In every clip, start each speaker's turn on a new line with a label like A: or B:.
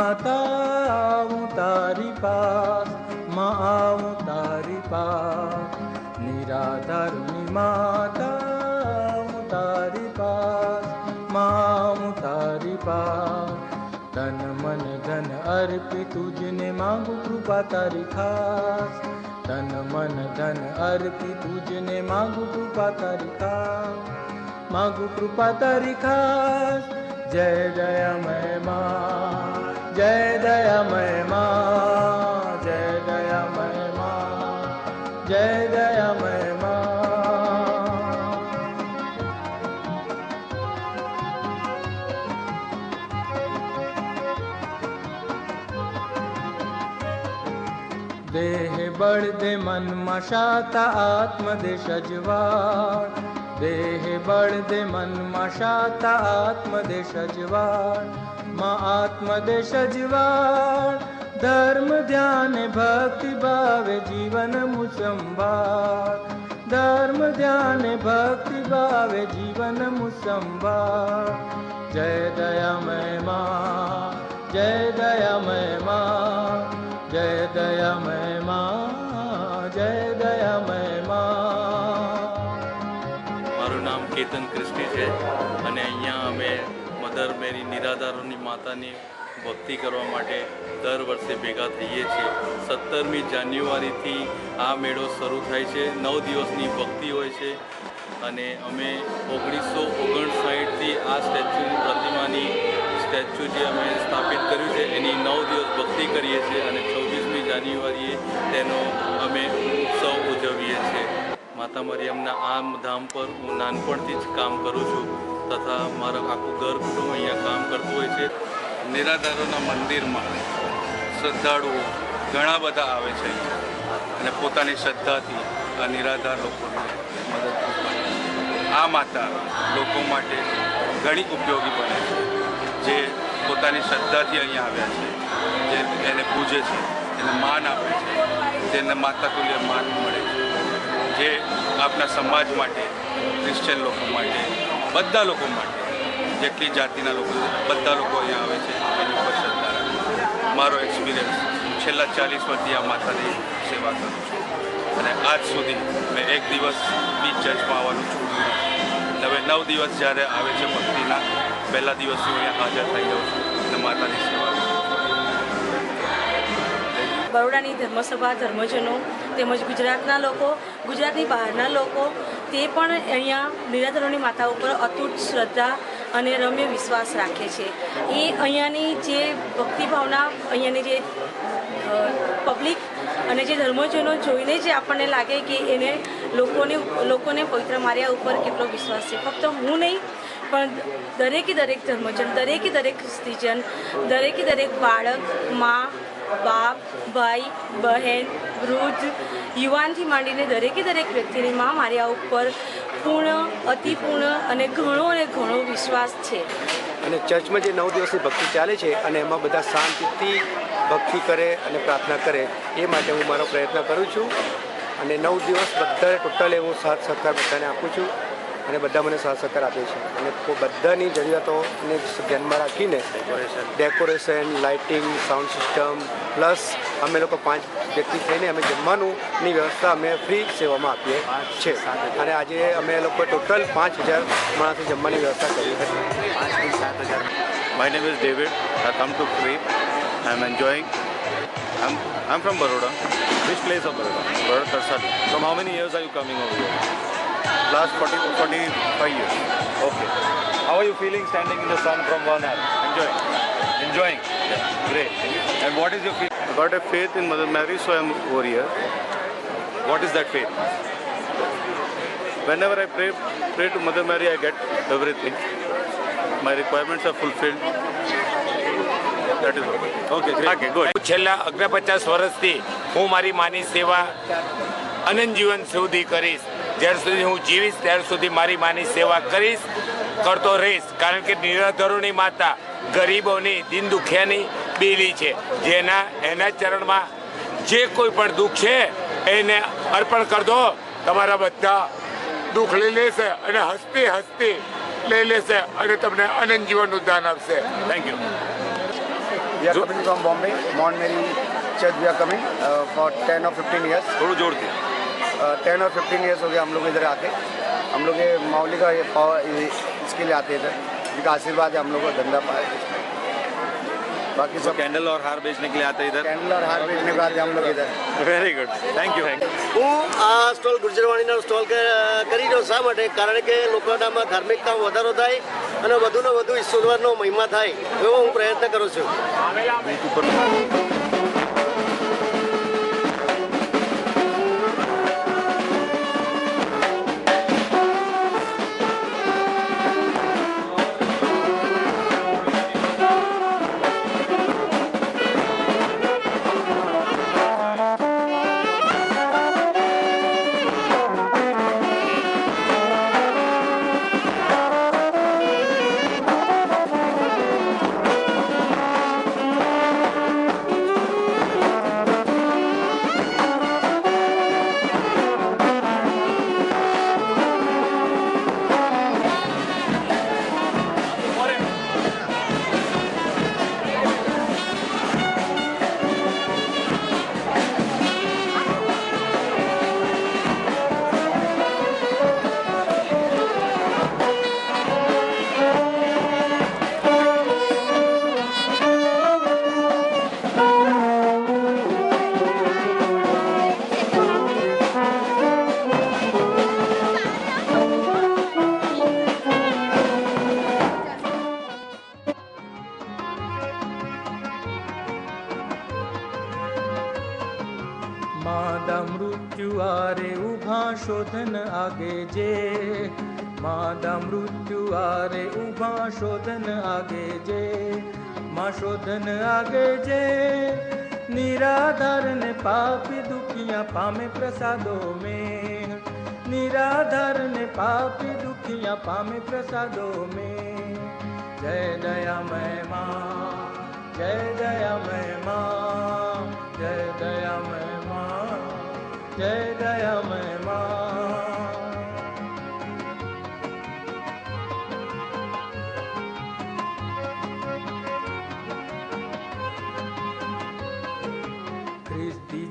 A: નિરાધારુની માતા આવું તારી પાસમાં આવું તારી પાસ નિરાધારુની માતા આવું તારી પાસમાં આવું તારી પાસ તન મન ધન અર્પિ તુજને માંગુ કૃપા તારી ખાસ તન મન ધન અર્પિ તુજને માંગુ કૃપા તારી ખાસ માંગુ કૃપા તારી ખાસ જય દયામયમાં જય દયામયમાં જય દયામયમાં જય દયામયમાં દેહ બળ દે મનમાં શાતા આત્મદેશ અજવાળ देहे बळदे मन् माशाता आत्मदेश अजवा मा आत्मदेश अजवा धर्म ध्यान भक्ति भावे जीवन मुसम्बार धर्म ध्यान भक्ति भावे जीवन मूसंबारय दया मय मा जय दया मय मा जय दया
B: मय નામ ક્રિસ્ટી છે. અને અહીંયા અમે મધર મેરી નિરાધારોની માતાની ભક્તિ કરવા માટે દર વર્ષે ભેગા થઈએ છીએ. સત્તરમી જાન્યુઆરીથી આ મેળો શરૂ થાય છે. નવ દિવસની ભક્તિ હોય છે. અને અમે ઓગણીસો ઓગણસાઠથી આ સ્ટેચ્યુની પ્રતિમાની સ્ટેચ્યુ જે અમે સ્થાપિત કર્યું છે, એની નવ દિવસ ભક્તિ કરીએ છીએ અને છવ્વીસમી જાન્યુઆરીએ તેનો અમે ઉત્સવ ઉજવીએ છીએ. માતા મરિયમના આ ધામ પર હું નાનપણથી જ કામ કરું છું તથા મારા આખું ઘર કુટુંબ અહીંયા કામ કરતું હોય છે. નિરાધારોના મંદિરમાં શ્રદ્ધાળુઓ ઘણા બધા આવે છે અને પોતાની શ્રદ્ધાથી આ નિરાધાર લોકોને મદદ આ માતા લોકો માટે ઘણી ઉપયોગી બને છે. જે પોતાની શ્રદ્ધાથી અહીંયા આવ્યા છે, જે એને પૂજે છે, એને માન આપે છે તેને માતા તુલ્ય માન મળે જે આપણા સમાજ માટે ક્રિશ્ચન લોકો માટે, બધા લોકો માટે, જેટલી જાતિના લોકો, બધા લોકો અહીંયા આવે છે, એની ઉપર શ્રદ્ધા મારો એક્સપિરિયન્સ છેલ્લા ચાલીસ વર્ષથી આ માતાની સેવા કરું છું. અને આજ સુધી મેં એક દિવસ બી ચર્ચમાં આવવાનું છોડ્યું નથી. હવે નવ દિવસ જ્યારે આવે છે ભક્તિના, પહેલા દિવસ હું અહીંયા હાજર થઈ જાઉં છું અને માતાની સેવા
C: બરોડાની ધર્મસભા, ધર્મજનો તેમજ ગુજરાતના લોકો, ગુજરાતની બહારના લોકો, તે પણ અહીંયા નિરાધરોની માતા ઉપર અતૂટ શ્રદ્ધા અને રમ્ય વિશ્વાસ રાખે છે. એ અહીંયાની જે ભક્તિભાવના, અહીંયાની જે પબ્લિક અને જે ધર્મજનો જોઈને જે આપણને લાગે કે એને લોકોને લોકોને પવિત્ર માર્યા ઉપર કેટલો વિશ્વાસ છે. ફક્ત હું નહીં, પણ દરેકે દરેક ધર્મજન, દરેકે દરેક સ્ત્રીજન દરેકે દરેક બાળક, મા બાપ, ભાઈ, બહેન, વૃદ્ધ, યુવાનથી માંડીને દરેકે દરેક વ્યક્તિની મા માર્યા ઉપર પૂર્ણ અતિપૂર્ણ અને ઘણો અને ઘણો વિશ્વાસ છે.
D: અને ચર્ચમાં જે નવ દિવસની ભક્તિ ચાલે છે અને એમાં બધા શાંતિથી ભક્તિ કરે અને પ્રાર્થના કરે એ માટે હું મારો પ્રયત્ન કરું છું. અને નવ દિવસ બધા ટોટલ હું સાથ સહકાર બધાને આપું છું. અને બધા મને સાથ સહકાર આપે છે અને બધાની જરૂરિયાતોને ધ્યાનમાં રાખીને decoration lighting sound system plus અમે લોકો પાંચ વ્યક્તિ થઈને અમે જમવાનુંની વ્યવસ્થા અમે ફ્રી સેવામાં આપીએ છીએ અને આજે અમે લોકો ટોટલ પાંચ હજાર માણસે જમવાની વ્યવસ્થા કરી હતી
E: My name is David. I come to pray. I'm enjoying. I'm, I'm from Baroda.
F: Which place of Baroda?
E: Baroda Tarsali.
F: From how many years are you coming over here?
E: Last 40, 45 years.
F: Okay. How are you feeling standing in the sun from one hour?
E: Enjoying.
F: Enjoying? Great. And what is your feel?
E: I got a faith in Mother Mary, so I'm over here.
F: What is that faith?
E: Whenever I pray, pray to Mother Mary, I get everything. My requirements are fulfilled. That is all.
F: Okay, great.
E: Okay, good.
G: છેલ્લા અગ્રપચાસ વર્ષથી હું મારી માની સેવા અનંત જીવન સુધી કરીશ જ્યાર સુધી હું જીવીશ ત્યાર સુધી મારી માની સેવા કરીશ કરતો રહીશ. કારણ કે નિરાધરોની માતા ગરીબોની દિન દુખિયાની બેલી છે. જેના એના ચરણમાં જે કોઈ પણ દુઃખ છે એને અર્પણ કરી દો. તમારા બધા દુઃખ લઈ લેશે અને હસતી હસતી લઈ લેશે અને તમને અનંત જીવનનું દાન આપશે.
F: Thank you
H: We are coming from Bombay. Mount Mary Church we are coming uh, for 10 or 15 years.
F: થોડું જોરથી.
H: Uh, 10 और 15 years हो गया हम लोग इधर आके हम लोग ये माउली का ये पावर ये इसके लिए आते हैं इधर इनका आशीर्वाद है हम लोग को धंधा पाया इसमें बाकी
F: तो
H: सब
F: कैंडल और हार बेचने के लिए आते हैं इधर
H: कैंडल और हार बेचने को आते हैं हम लोग इधर
F: વેરી ગુડ થેન્ક યુ
I: હું આ સ્ટોલ ગુજરવાણીનો સ્ટોલ કરી રહ્યો શા માટે કારણ કે લોકોનામાં ધાર્મિકતામાં વધારો થાય અને વધુને વધુ ઈશ્વરનો મહિમા થાય એવો હું પ્રયત્ન કરું છું
A: શોધન આગે જે માદા મૃત્યુ આરે ઊભા શોધન આગે જે માં શોધન આગે જે નિરાધાર ને પાપી દુખિયા પામે પ્રસાદો में। નિરાધાર ને પાપી દુખિયા પામે પ્રસાદો में। જય દયામયમાં જય દયામયમાં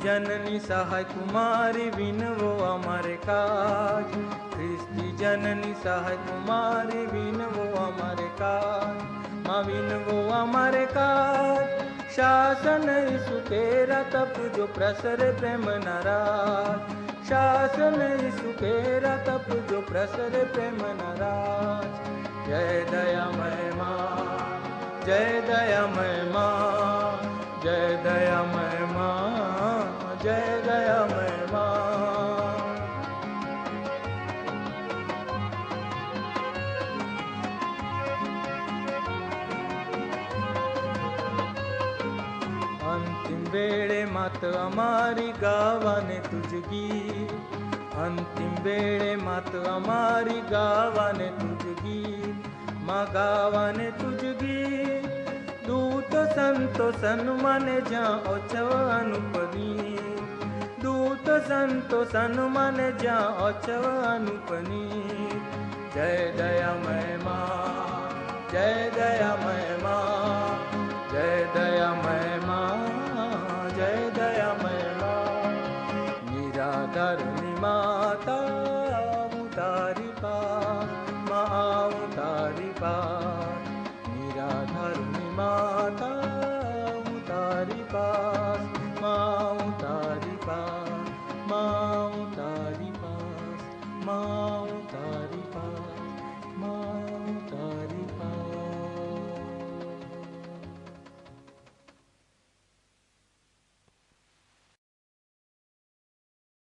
A: જનની સહાય કુમારી વિનવો અમારે કાજ ખ્રિસ્તી જનની સહાય કુમારી વિનવો અમારે કાજમાં વિનવો અમારે કાજ શાસન ઈસુ તેરા તપ જો પ્રસરે પ્રેમ નારાજ શાસન ઈસુ તેરા તપ જો પ્રસરે પ્રેમ નારાજ જય દયામયમાં જય દયામયમાં જય દયામયમાં જય દયામય મહેમા અંતિમ વેળે માત અમારી ગાવાને તુજ ગીત અંતિમ વેળે માત અમારી ગાવાને તુજ ગીતમાં ગાવાને તુજ ગીત દૂત સંતો સન્માને જ્યાં ઓછવ અનુપની सन्तु समन जय दया मह मा जय दया महमा